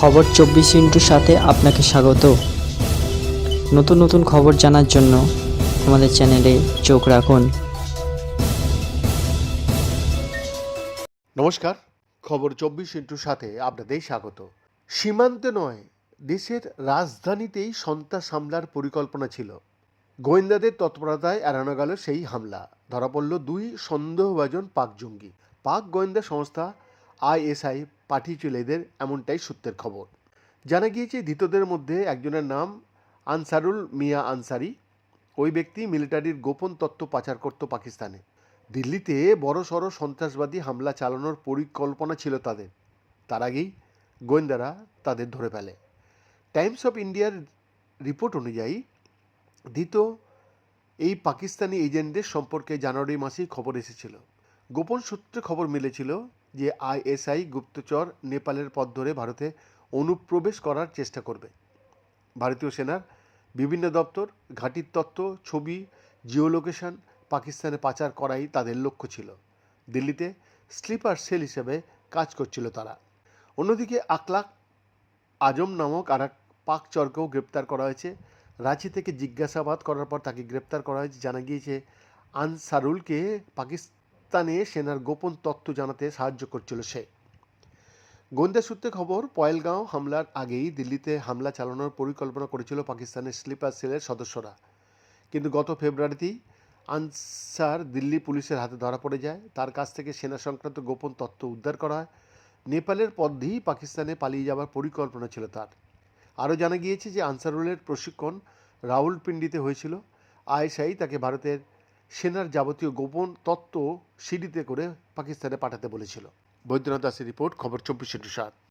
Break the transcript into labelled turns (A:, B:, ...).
A: খবর চব্বিশ ইন্টুর সাথে আপনাকে স্বাগত। নতুন নতুন খবর জানার জন্য আমাদের চ্যানেলে চোখ রাখুন।
B: নমস্কার, খবর চব্বিশ ইন্টুর সাথে আপনাদের স্বাগত। সীমান্তে নয়, দেশের রাজধানীতেই সন্ত্রাস হামলার পরিকল্পনা ছিল। গোয়েন্দাদের তৎপরতায় এড়ানো গেল সেই হামলা। ধরা পড়ল দুই সন্দেহভাজন পাক জঙ্গি। পাক গোয়েন্দা সংস্থা আইএসআই পাঠিয়েছিল এদের এমনটাই সূত্রের খবর। জানা গিয়েছে, ধৃতদের মধ্যে একজনের নাম আনসারুল মিয়া আনসারি। ওই ব্যক্তি মিলিটারির গোপন তত্ত্ব পাচার করত পাকিস্তানে। দিল্লিতে বড় সড় সন্ত্রাসবাদী হামলা চালানোর পরিকল্পনা ছিল তাদের। তার আগেই গোয়েন্দারা তাদের ধরে ফেলে। টাইমস অফ ইন্ডিয়ার রিপোর্ট অনুযায়ী, ধৃত এই পাকিস্তানি এজেন্টদের সম্পর্কে জানুয়ারি মাসেই খবর এসেছিল। গোপন সূত্রে খবর মিলেছিল যে আইএসআই গুপ্তচর নেপালের পথ ধরে ভারতে অনুপ্রবেশ করার চেষ্টা করবে। ভারতীয় সেনার বিভিন্ন দপ্তর, ঘাঁটির তত্ত্ব, ছবি, জিওলোকেশন, পাকিস্তানে পাচার করাই তাদের লক্ষ্য ছিল। দিল্লিতে স্লিপার সেল হিসেবে কাজ করছিল তারা। অন্যদিকে আকলাক আজম নামক আর এক পাক চরকেও গ্রেপ্তার করা হয়েছে। রাঁচি থেকে জিজ্ঞাসাবাদ করার পর তাকে গ্রেপ্তার করা হয়েছে। জানা গিয়েছে, আনসারুলকে পাকিস্তানে সেনার গোপন তথ্য জানাতে সাহায্য করছিল সে। গোয়েন্দা সূত্রে খবর, পয়েলগাঁও হামলার আগেই দিল্লিতে হামলা চালানোর পরিকল্পনা করেছিল পাকিস্তানের স্লিপার সেলের সদস্যরা। কিন্তু গত ফেব্রুয়ারিতেই আনসার দিল্লি পুলিশের হাতে ধরা পড়ে যায়। তার কাছ থেকে সেনা সংক্রান্ত গোপন তথ্য উদ্ধার করা হয়। নেপালের পথ দিয়েই পাকিস্তানে পালিয়ে যাওয়ার পরিকল্পনা ছিল তার। আরও জানা গিয়েছে যে আনসারুলের প্রশিক্ষণ রাউলপিন্ডিতে হয়েছিল। আয়েশাই তাকে ভারতের সেনার যাবতীয় গোপন তত্ত্ব সিডিতে করে পাকিস্তানে পাঠাতে বলেছিল। বৈদ্যনাথ দাসের রিপোর্ট, খবর চব্বিশে সাত।